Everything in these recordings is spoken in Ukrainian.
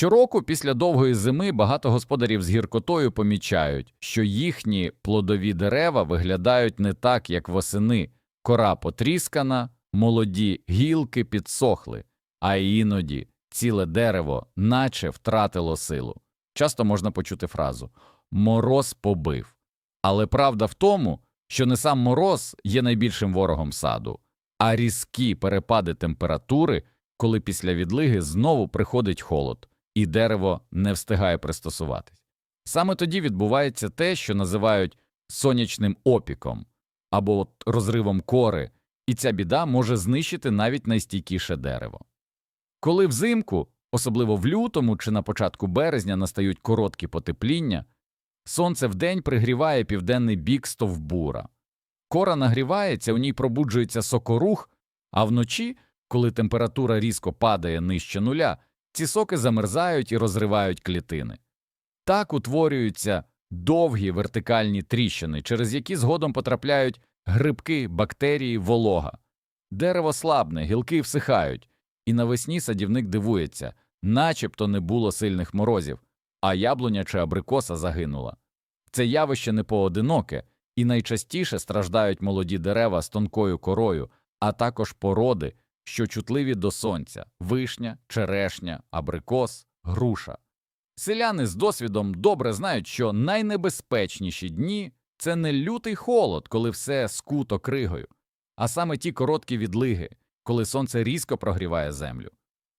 Щороку після довгої зими багато господарів з гіркотою помічають, що їхні плодові дерева виглядають не так, як восени. Кора потріскана, молоді гілки підсохли, а іноді ціле дерево наче втратило силу. Часто можна почути фразу «мороз побив». Але правда в тому, що не сам мороз є найбільшим ворогом саду, а різкі перепади температури, коли після відлиги знову приходить холод, і дерево не встигає пристосуватись. Саме тоді відбувається те, що називають сонячним опіком або розривом кори, і ця біда може знищити навіть найстійкіше дерево. Коли взимку, особливо в лютому чи на початку березня, настають короткі потепління, сонце вдень пригріває південний бік стовбура. Кора нагрівається, у ній пробуджується сокорух, а вночі, коли температура різко падає нижче нуля, ці соки замерзають і розривають клітини. Так утворюються довгі вертикальні тріщини, через які згодом потрапляють грибки, бактерії, волога. Дерево слабне, гілки всихають, і навесні садівник дивується, начебто не було сильних морозів, а яблуня чи абрикоса загинула. Це явище не поодиноке, і найчастіше страждають молоді дерева з тонкою корою, а також породи, що чутливі до сонця вишня, черешня, абрикос, груша. Селяни з досвідом добре знають, що найнебезпечніші дні це не лютий холод, коли все скуто кригою, а саме ті короткі відлиги, коли сонце різко прогріває землю.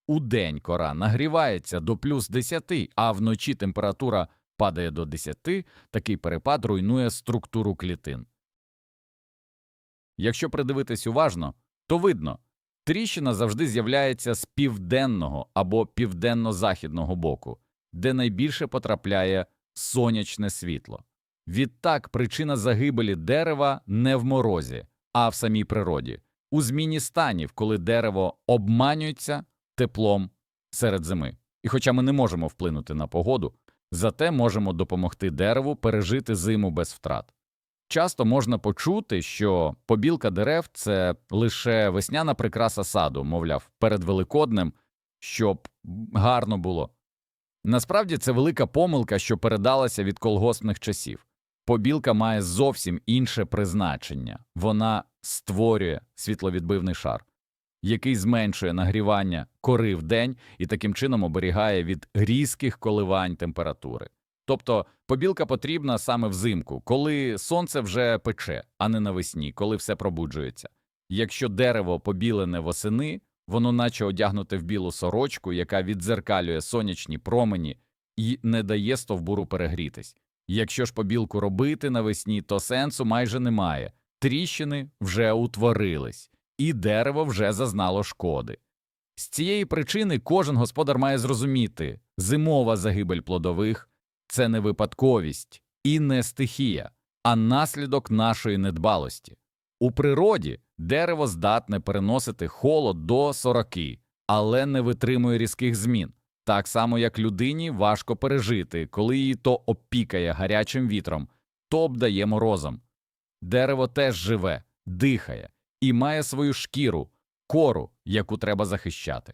Удень кора нагрівається до плюс 10, а вночі температура падає до 10, такий перепад руйнує структуру клітин. Якщо придивитись уважно, то видно, тріщина завжди з'являється з південного або південно-західного боку, де найбільше потрапляє сонячне світло. Відтак причина загибелі дерева не в морозі, а в самій природі, у зміні станів, коли дерево обманюється теплом серед зими. І хоча ми не можемо вплинути на погоду, зате можемо допомогти дереву пережити зиму без втрат. Часто можна почути, що побілка дерев це лише весняна прикраса саду, мовляв, перед Великоднем, щоб гарно було. Насправді це велика помилка, що передалася від колгоспних часів. Побілка має зовсім інше призначення вона створює світловідбивний шар, який зменшує нагрівання кори в день і таким чином оберігає від різких коливань температури. Тобто побілка потрібна саме взимку, коли сонце вже пече, а не навесні, коли все пробуджується. Якщо дерево побілене восени, воно наче одягнуте в білу сорочку, яка віддзеркалює сонячні промені і не дає стовбуру перегрітись. Якщо ж побілку робити навесні, то сенсу майже немає. Тріщини вже утворились, і дерево вже зазнало шкоди. З цієї причини кожен господар має зрозуміти зимова загибель плодових це не випадковість і не стихія, а наслідок нашої недбалості. У природі дерево здатне переносити холод до 40, але не витримує різких змін. Так само, як людині важко пережити, коли її то опікає гарячим вітром, то обдає морозом. Дерево теж живе, дихає і має свою шкіру, кору, яку треба захищати.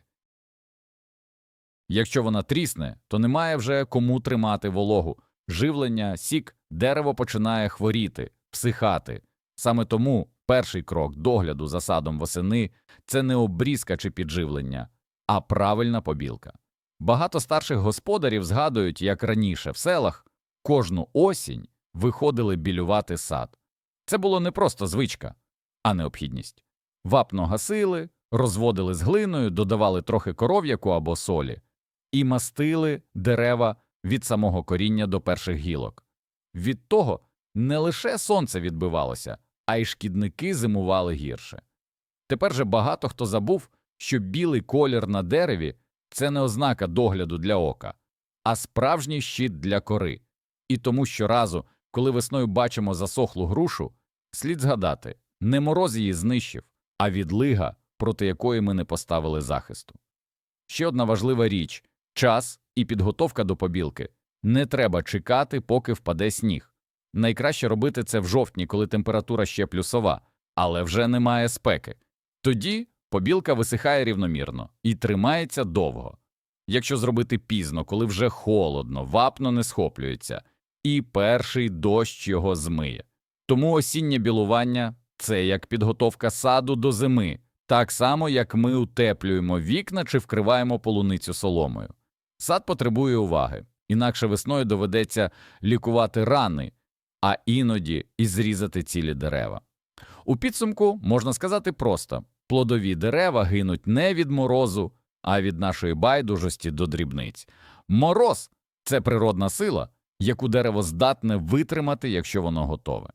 Якщо вона трісне, то немає вже кому тримати вологу, живлення, сік, дерево починає хворіти, всихати. Саме тому перший крок догляду за садом восени це не обрізка чи підживлення, а правильна побілка. Багато старших господарів згадують, як раніше в селах кожну осінь виходили білювати сад. Це було не просто звичка, а необхідність. Вапно гасили, розводили з глиною, додавали трохи коров'яку або солі і мастили дерева від самого коріння до перших гілок. Від того не лише сонце відбивалося, а й шкідники зимували гірше. Тепер же багато хто забув, що білий колір на дереві це не ознака догляду для ока, а справжній щит для кори. І тому щоразу, коли весною бачимо засохлу грушу, слід згадати не мороз її знищив, а відлига, проти якої ми не поставили захисту. Ще одна важлива річ час і підготовка до побілки. Не треба чекати, поки впаде сніг. Найкраще робити це в жовтні, коли температура ще плюсова, але вже немає спеки. Тоді побілка висихає рівномірно і тримається довго. якщо зробити пізно, коли вже холодно, вапно не схоплюється, і перший дощ його змиє. Тому осіннє білування це як підготовка саду до зими, так само як ми утеплюємо вікна чи вкриваємо полуницю соломою. Сад потребує уваги, інакше весною доведеться лікувати рани, а іноді і зрізати цілі дерева. У підсумку можна сказати просто плодові дерева гинуть не від морозу, а від нашої байдужості до дрібниць. Мороз це природна сила, яку дерево здатне витримати, якщо воно готове.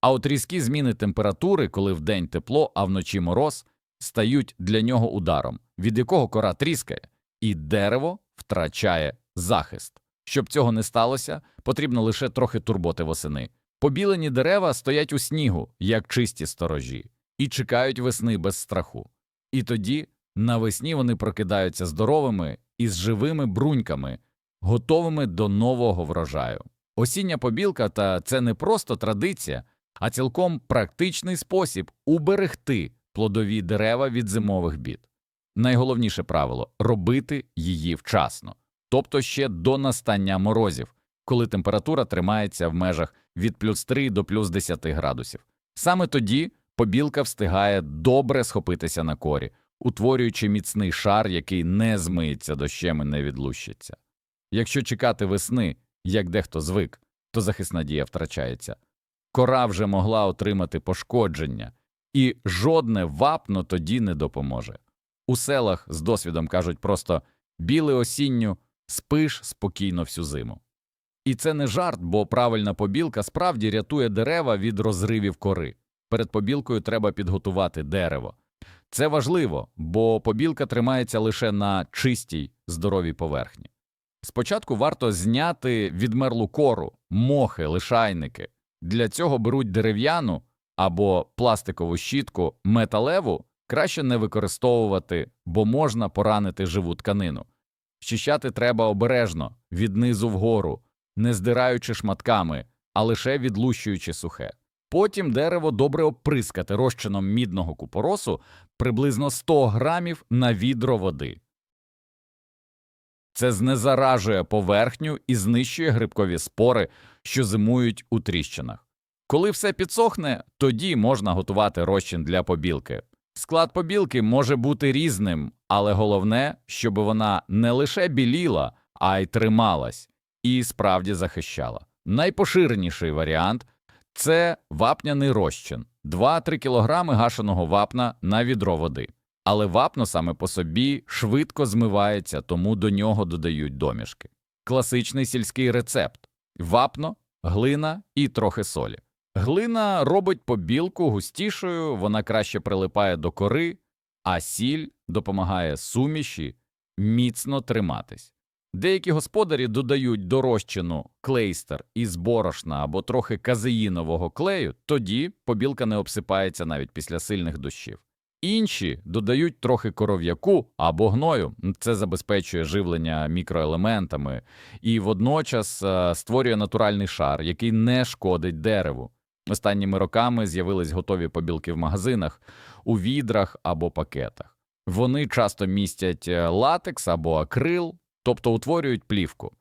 А от різкі зміни температури, коли вдень тепло, а вночі мороз, стають для нього ударом, від якого кора тріскає, і дерево втрачає захист. Щоб цього не сталося, потрібно лише трохи турботи восени. Побілені дерева стоять у снігу, як чисті сторожі, і чекають весни без страху. І тоді навесні вони прокидаються здоровими і з живими бруньками, готовими до нового врожаю. Осіння побілка та це не просто традиція, а цілком практичний спосіб уберегти плодові дерева від зимових бід. Найголовніше правило робити її вчасно, тобто ще до настання морозів, коли температура тримається в межах від плюс 3 до плюс 10 градусів. Саме тоді побілка встигає добре схопитися на корі, утворюючи міцний шар, який не змиється дощем і не відлущиться. Якщо чекати весни, як дехто звик, то захисна дія втрачається. Кора вже могла отримати пошкодження, і жодне вапно тоді не допоможе. У селах з досвідом кажуть просто біле осінню, спиш спокійно всю зиму. І це не жарт, бо правильна побілка справді рятує дерева від розривів кори. Перед побілкою треба підготувати дерево. Це важливо, бо побілка тримається лише на чистій, здоровій поверхні. Спочатку варто зняти відмерлу кору, мохи, лишайники. Для цього беруть дерев'яну або пластикову щітку, металеву краще не використовувати, бо можна поранити живу тканину. Щищати треба обережно, від низу вгору, не здираючи шматками, а лише відлущуючи сухе. Потім дерево добре оприскати розчином мідного купоросу приблизно 100 грамів на відро води. Це знезаражує поверхню і знищує грибкові спори, що зимують у тріщинах. Коли все підсохне, тоді можна готувати розчин для побілки. Склад побілки може бути різним, але головне, щоб вона не лише біліла, а й трималась і справді захищала. Найпоширеніший варіант це вапняний розчин 2-3 кг гашеного вапна на відро води. Але вапно саме по собі швидко змивається, тому до нього додають домішки. Класичний сільський рецепт вапно, глина і трохи солі. Глина робить побілку густішою, вона краще прилипає до кори, а сіль допомагає суміші міцно триматись. Деякі господарі додають до розчину клейстер із борошна або трохи казеїнового клею, тоді побілка не обсипається навіть після сильних дощів. Інші додають трохи коров'яку або гною, це забезпечує живлення мікроелементами і водночас е, створює натуральний шар, який не шкодить дереву. Останніми роками з'явились готові побілки в магазинах, у відрах або пакетах. Вони часто містять е, латекс або акрил, тобто утворюють плівку.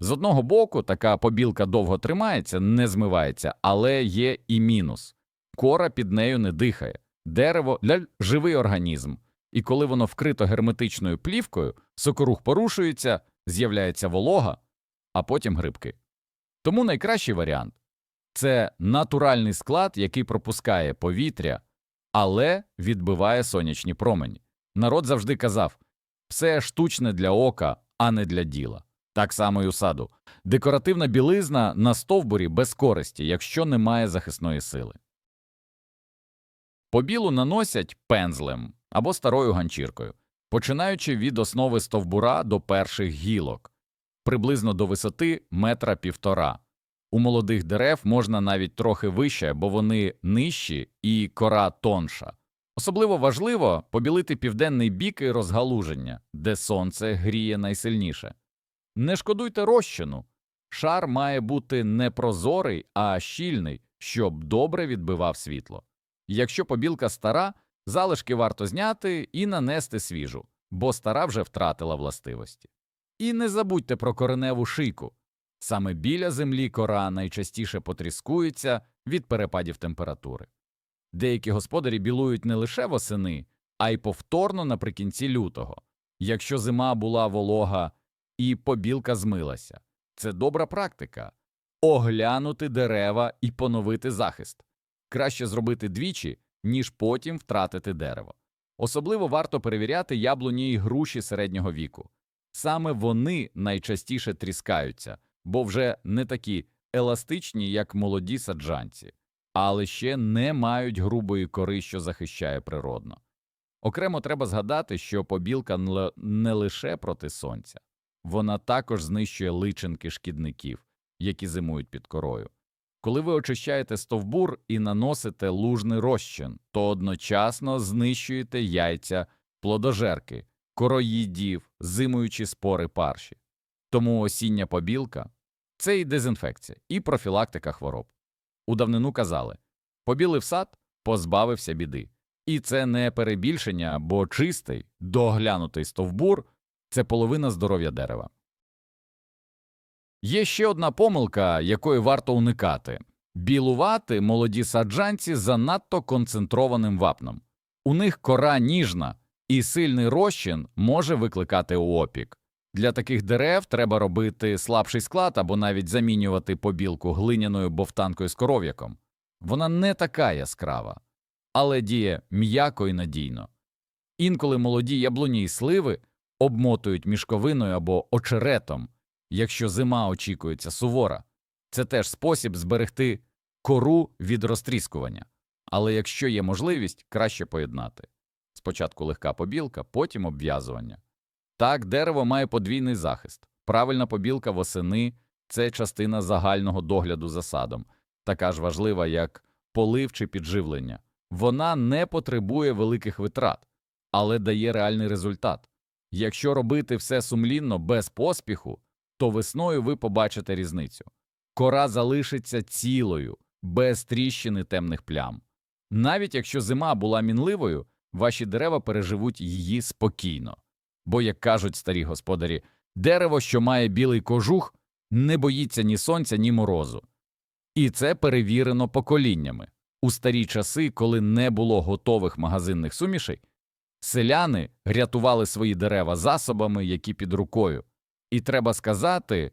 З одного боку, така побілка довго тримається, не змивається, але є і мінус кора під нею не дихає. Дерево живий організм, і коли воно вкрито герметичною плівкою, сокорух порушується, з'являється волога, а потім грибки. Тому найкращий варіант це натуральний склад, який пропускає повітря, але відбиває сонячні промені. Народ завжди казав все штучне для ока, а не для діла. Так само й у саду. Декоративна білизна на стовбурі без користі, якщо немає захисної сили. Побілу наносять пензлем або старою ганчіркою, починаючи від основи стовбура до перших гілок, приблизно до висоти метра півтора. У молодих дерев можна навіть трохи вище, бо вони нижчі і кора тонша. Особливо важливо побілити південний бік і розгалуження, де сонце гріє найсильніше. Не шкодуйте розчину. Шар має бути не прозорий, а щільний, щоб добре відбивав світло. Якщо побілка стара, залишки варто зняти і нанести свіжу. бо стара вже втратила властивості. І не забудьте про кореневу шийку. Саме біля землі кора найчастіше потріскується від перепадів температури. Деякі господарі білують не лише восени, а й повторно наприкінці лютого, якщо зима була волога і побілка змилася. Це добра практика оглянути дерева і поновити захист. Краще зробити двічі, ніж потім втратити дерево. Особливо варто перевіряти яблуні і груші середнього віку. Саме вони найчастіше тріскаються, бо вже не такі еластичні, як молоді саджанці, але ще не мають грубої кори, що захищає природно. Окремо треба згадати, що побілка не лише проти сонця, вона також знищує личинки шкідників, які зимують під корою. Коли ви очищаєте стовбур і наносите лужний розчин, то одночасно знищуєте яйця плодожерки, короїдів, зимуючі спори парші. Тому осіння побілка це і дезінфекція, і профілактика хвороб. У давнину казали побілив сад, позбавився біди. І це не перебільшення, бо чистий, доглянутий стовбур це половина здоров'я дерева. Є ще одна помилка, якої варто уникати білувати молоді саджанці занадто концентрованим вапном. У них кора ніжна, і сильний розчин може викликати опік. Для таких дерев треба робити слабший склад або навіть замінювати побілку глиняною бовтанкою з коров'яком. Вона не така яскрава, але діє м'яко і надійно. Інколи молоді яблуні й сливи обмотують мішковиною або очеретом, якщо зима очікується сувора. Це теж спосіб зберегти кору від розтріскування. Але якщо є можливість, краще поєднати. Спочатку легка побілка, потім обв'язування. Так, дерево має подвійний захист. Правильна побілка восени це частина загального догляду за садом, така ж важлива, як полив чи підживлення. Вона не потребує великих витрат, але дає реальний результат. Якщо робити все сумлінно, без поспіху, то весною ви побачите різницю. Кора залишиться цілою, без тріщини темних плям. Навіть якщо зима була мінливою, ваші дерева переживуть її спокійно. Бо, як кажуть старі господарі, дерево, що має білий кожух, не боїться ні сонця, ні морозу. І це перевірено поколіннями. У старі часи, коли не було готових магазинних сумішей, селяни рятували свої дерева засобами, які під рукою. І треба сказати,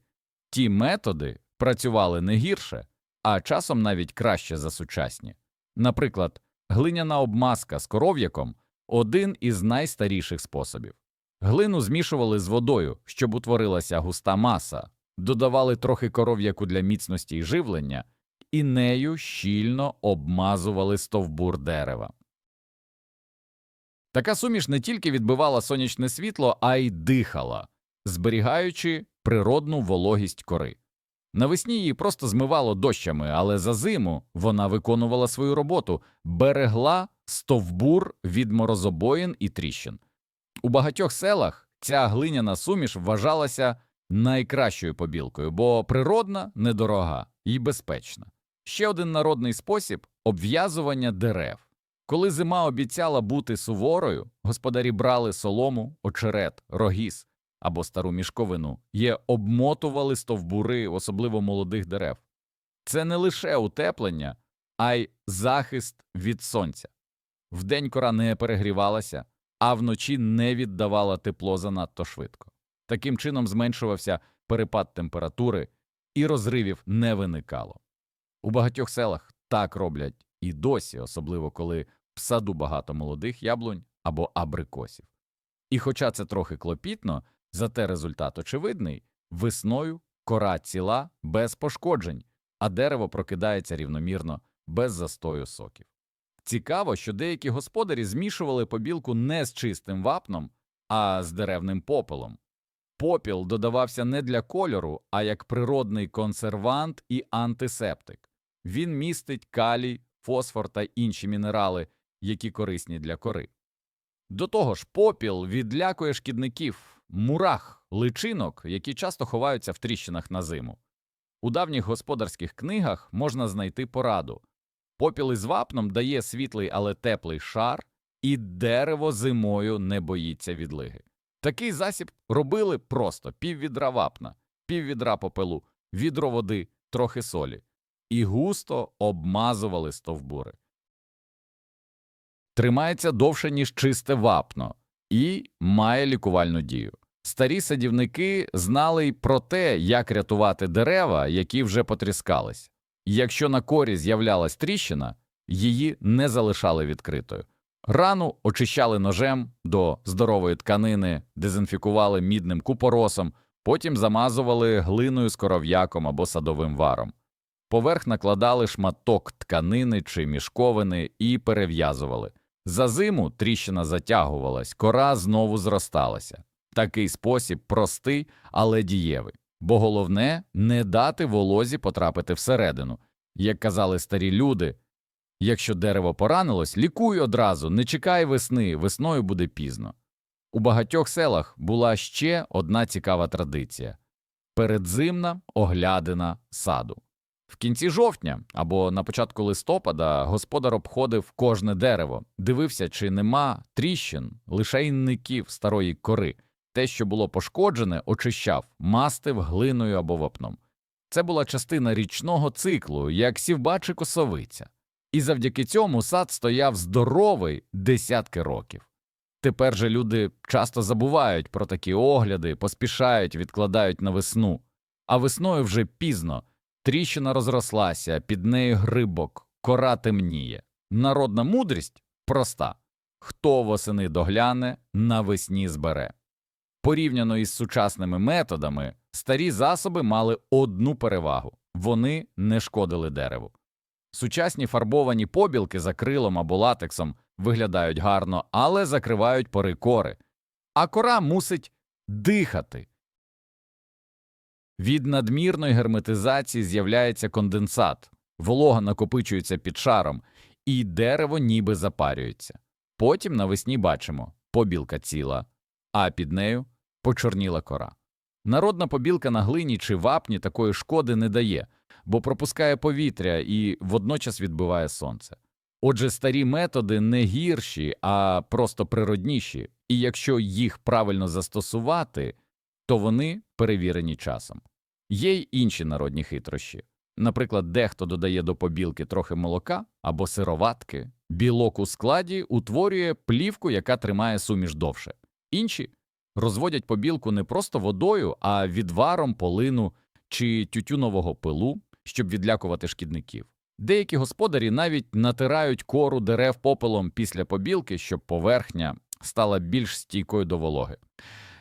ті методи працювали не гірше, а часом навіть краще за сучасні. Наприклад, глиняна обмазка з коров'яком один із найстаріших способів. Глину змішували з водою, щоб утворилася густа маса, додавали трохи коров'яку для міцності і живлення, і нею щільно обмазували стовбур дерева. Така суміш не тільки відбивала сонячне світло, а й дихала, зберігаючи природну вологість кори. Навесні її просто змивало дощами, але за зиму вона виконувала свою роботу, берегла стовбур від морозобоїн і тріщин. У багатьох селах ця глиняна суміш вважалася найкращою побілкою, бо природна, недорога і безпечна. Ще один народний спосіб обв'язування дерев. Коли зима обіцяла бути суворою, господарі брали солому, очерет, рогіз або стару мішковину і обмотували стовбури, особливо молодих дерев. Це не лише утеплення, а й захист від сонця. Вдень кора не перегрівалася, а вночі не віддавала тепло занадто швидко. Таким чином зменшувався перепад температури і розривів не виникало. У багатьох селах так роблять і досі, особливо коли в саду багато молодих яблунь або абрикосів. І хоча це трохи клопітно, зате результат очевидний весною кора ціла без пошкоджень, а дерево прокидається рівномірно без застою соків. Цікаво, що деякі господарі змішували побілку не з чистим вапном, а з деревним попелом. Попіл додавався не для кольору, а як природний консервант і антисептик. Він містить калій, фосфор та інші мінерали, які корисні для кори. До того ж, попіл відлякує шкідників, мурах, личинок, які часто ховаються в тріщинах на зиму. У давніх господарських книгах можна знайти пораду. Попіл із вапном дає світлий, але теплий шар, і дерево зимою не боїться відлиги. Такий засіб робили просто пів відра вапна, пів відра попелу, відро води, трохи солі і густо обмазували стовбури. Тримається довше, ніж чисте вапно, і має лікувальну дію. Старі садівники знали й про те, як рятувати дерева, які вже потріскались. Якщо на корі з'являлась тріщина, її не залишали відкритою. Рану очищали ножем до здорової тканини, дезінфікували мідним купоросом, потім замазували глиною з коров'яком або садовим варом. Поверх накладали шматок тканини чи мішковини і перев'язували. За зиму тріщина затягувалась, кора знову зросталася. Такий спосіб простий, але дієвий. Бо головне не дати волозі потрапити всередину. Як казали старі люди, якщо дерево поранилось, лікуй одразу, не чекай весни, весною буде пізно. У багатьох селах була ще одна цікава традиція передзимна оглядина саду. В кінці жовтня або на початку листопада господар обходив кожне дерево, дивився, чи нема тріщин, лишайників старої кори. Те, що було пошкоджене, очищав, мастив глиною або вапном. Це була частина річного циклу, як сівба чи косовиця. І завдяки цьому сад стояв здоровий десятки років. Тепер же люди часто забувають про такі огляди, поспішають, відкладають на весну. А весною вже пізно тріщина розрослася, під нею грибок, кора темніє. Народна мудрість проста хто восени догляне, навесні збере. Порівняно із сучасними методами, старі засоби мали одну перевагу вони не шкодили дереву. Сучасні фарбовані побілки за крилом або латексом виглядають гарно, але закривають пори кори, а кора мусить дихати. Від надмірної герметизації з'являється конденсат, волога накопичується під шаром, і дерево ніби запарюється. Потім навесні бачимо побілка ціла, а під нею почорніла кора. Народна побілка на глині чи вапні такої шкоди не дає, бо пропускає повітря і водночас відбиває сонце. Отже, старі методи не гірші, а просто природніші, і якщо їх правильно застосувати, то вони перевірені часом. Є й інші народні хитрощі. Наприклад, дехто додає до побілки трохи молока або сироватки, білок у складі утворює плівку, яка тримає суміш довше. Інші розводять побілку не просто водою, а відваром полину чи тютюнового пилу, щоб відлякувати шкідників. Деякі господарі навіть натирають кору дерев попелом після побілки, щоб поверхня стала більш стійкою до вологи.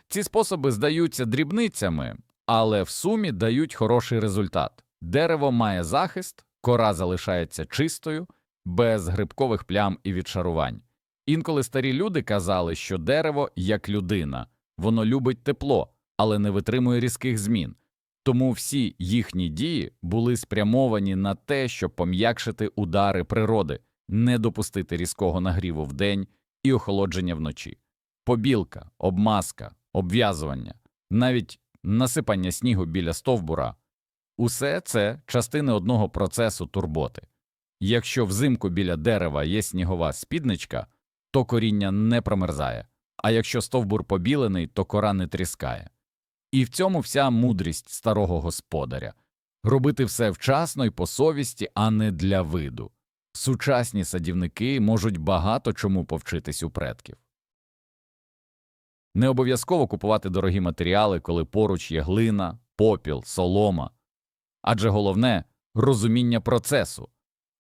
Ці способи здаються дрібницями, але в сумі дають хороший результат. Дерево має захист, кора залишається чистою, без грибкових плям і відшарувань. Інколи старі люди казали, що дерево як людина, воно любить тепло, але не витримує різких змін. Тому всі їхні дії були спрямовані на те, щоб пом'якшити удари природи, не допустити різкого нагріву вдень і охолодження вночі. Побілка, обмазка, обв'язування, навіть насипання снігу біля стовбура усе це частини одного процесу турботи. Якщо взимку біля дерева є снігова спідничка, то коріння не промерзає, а якщо стовбур побілений, то кора не тріскає. І в цьому вся мудрість старого господаря робити все вчасно і по совісті, а не для виду. Сучасні садівники можуть багато чому повчитись у предків. Не обов'язково купувати дорогі матеріали, коли поруч є глина, попіл, солома. Адже головне розуміння процесу.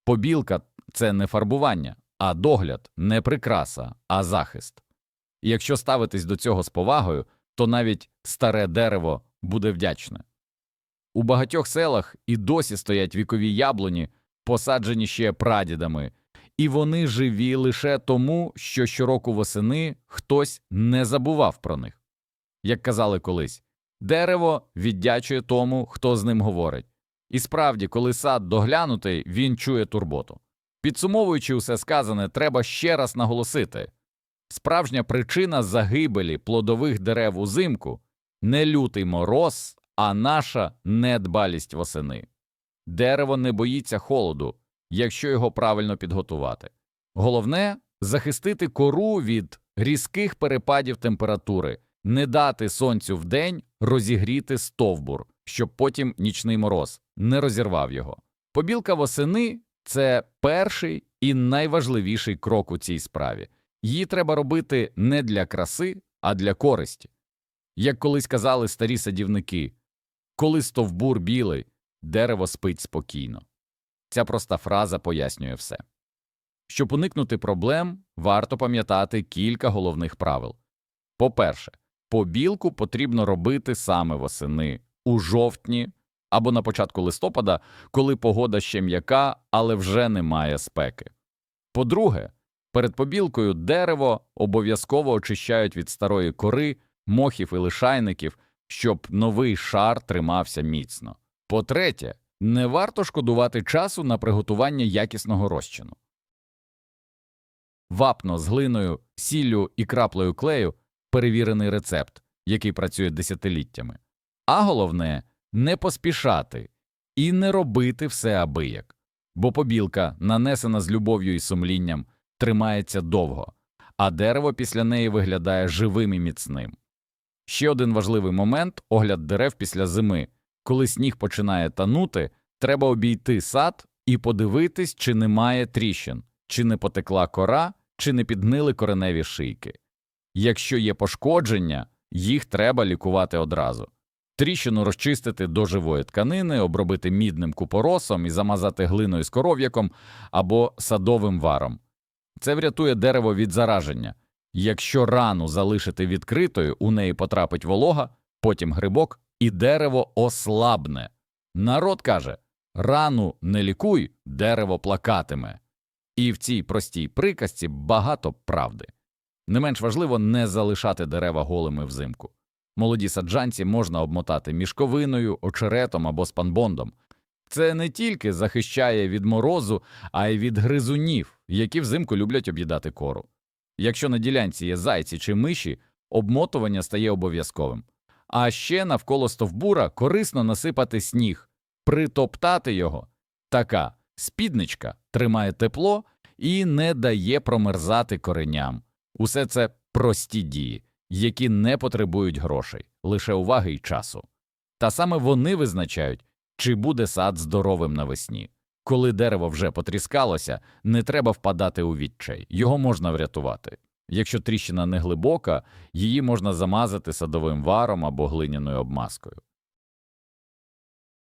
Побілка це не фарбування, а догляд, не прикраса, а захист. І якщо ставитись до цього з повагою, то навіть старе дерево буде вдячне. У багатьох селах і досі стоять вікові яблуні, посаджені ще прадідами, і вони живі лише тому, що щороку восени хтось не забував про них. Як казали колись, дерево віддячує тому, хто з ним говорить. І справді, коли сад доглянутий, він чує турботу. Підсумовуючи усе сказане, треба ще раз наголосити справжня причина загибелі плодових дерев узимку не лютий мороз, а наша недбалість восени. Дерево не боїться холоду, якщо його правильно підготувати. Головне захистити кору від різких перепадів температури, не дати сонцю вдень розігріти стовбур, щоб потім нічний мороз не розірвав його. Побілка восени це перший і найважливіший крок у цій справі. Її треба робити не для краси, а для користі. Як колись казали старі садівники, коли стовбур білий, дерево спить спокійно. Ця проста фраза пояснює все. Щоб уникнути проблем, варто пам'ятати кілька головних правил. По-перше, побілку потрібно робити саме восени, у жовтні або на початку листопада, коли погода ще м'яка, але вже немає спеки. По-друге, перед побілкою дерево обов'язково очищають від старої кори, мохів і лишайників, щоб новий шар тримався міцно. По-третє, не варто шкодувати часу на приготування якісного розчину. Вапно з глиною, сіллю і краплею клею перевірений рецепт, який працює десятиліттями. А головне не поспішати і не робити все абияк, бо побілка, нанесена з любов'ю і сумлінням, тримається довго, а дерево після неї виглядає живим і міцним. Ще один важливий момент огляд дерев після зими. Коли сніг починає танути, треба обійти сад і подивитись, чи немає тріщин, чи не потекла кора, чи не підгнили кореневі шийки. Якщо є пошкодження, їх треба лікувати одразу. Тріщину розчистити до живої тканини, обробити мідним купоросом і замазати глиною з коров'яком або садовим варом. Це врятує дерево від зараження. Якщо рану залишити відкритою, у неї потрапить волога, потім грибок, і дерево ослабне. Народ каже рану не лікуй, дерево плакатиме. І в цій простій приказці багато правди. Не менш важливо не залишати дерева голими взимку. Молоді саджанці можна обмотати мішковиною, очеретом або спанбондом. Це не тільки захищає від морозу, а й від гризунів, які взимку люблять об'їдати кору. Якщо на ділянці є зайці чи миші, обмотування стає обов'язковим. А ще навколо стовбура корисно насипати сніг, притоптати його. Така спідничка тримає тепло і не дає промерзати кореням. Усе це прості дії, які не потребують грошей, лише уваги й часу. Та саме вони визначають, чи буде сад здоровим навесні. Коли дерево вже потріскалося, не треба впадати у відчай, його можна врятувати. Якщо тріщина не глибока, її можна замазати садовим варом або глиняною обмазкою.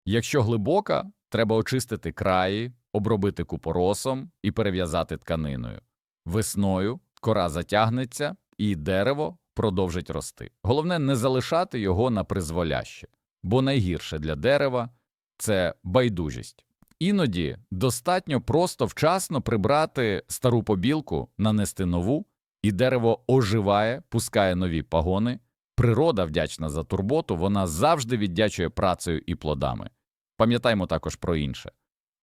Якщо глибока, треба очистити краї, обробити купоросом і перев'язати тканиною. Весною кора затягнеться і дерево продовжить рости. Головне не залишати його на призволяще, бо найгірше для дерева це байдужість. Іноді достатньо просто вчасно прибрати стару побілку, нанести нову, і дерево оживає, пускає нові пагони. Природа вдячна за турботу, вона завжди віддячує працею і плодами. Пам'ятаймо також про інше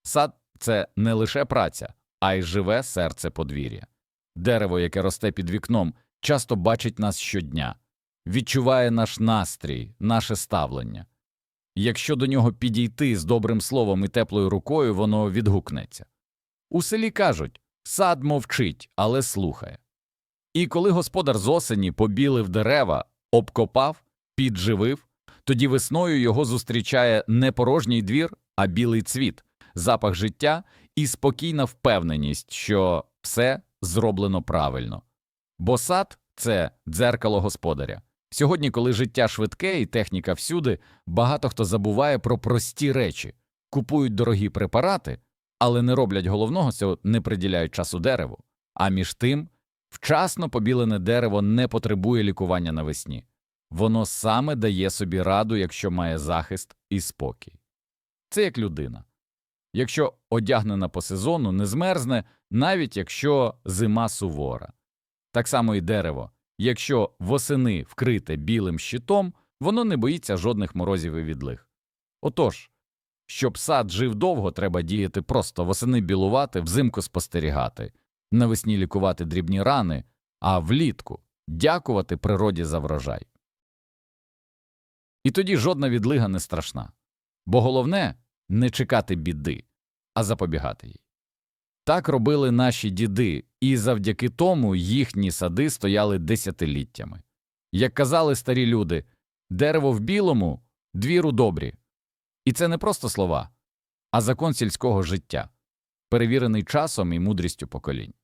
сад це не лише праця, а й живе серце подвір'я. Дерево, яке росте під вікном, часто бачить нас щодня, відчуває наш настрій, наше ставлення. Якщо до нього підійти з добрим словом і теплою рукою, воно відгукнеться. У селі кажуть сад мовчить, але слухає. І коли господар з осені побілив дерева, обкопав, підживив, тоді весною його зустрічає не порожній двір, а білий цвіт, запах життя і спокійна впевненість, що все зроблено правильно. Бо сад це дзеркало господаря. Сьогодні, коли життя швидке і техніка всюди, багато хто забуває про прості речі, купують дорогі препарати, але не роблять головного цього, не приділяють часу дереву. А між тим, вчасно побілене дерево не потребує лікування навесні. Воно саме дає собі раду, якщо має захист і спокій. Це як людина. Якщо одягнена по сезону, не змерзне, навіть якщо зима сувора. Так само і дерево. Якщо восени вкрите білим щитом, воно не боїться жодних морозів і відлих. Отож, щоб сад жив довго, треба діяти просто восени білувати, взимку спостерігати, навесні лікувати дрібні рани, а влітку дякувати природі за врожай. І тоді жодна відлига не страшна. Бо головне не чекати біди, а запобігати їй. Так робили наші діди, і завдяки тому їхні сади стояли десятиліттями. Як казали старі люди, дерево в білому, двір у добрі. І це не просто слова, а закон сільського життя, перевірений часом і мудрістю поколінь.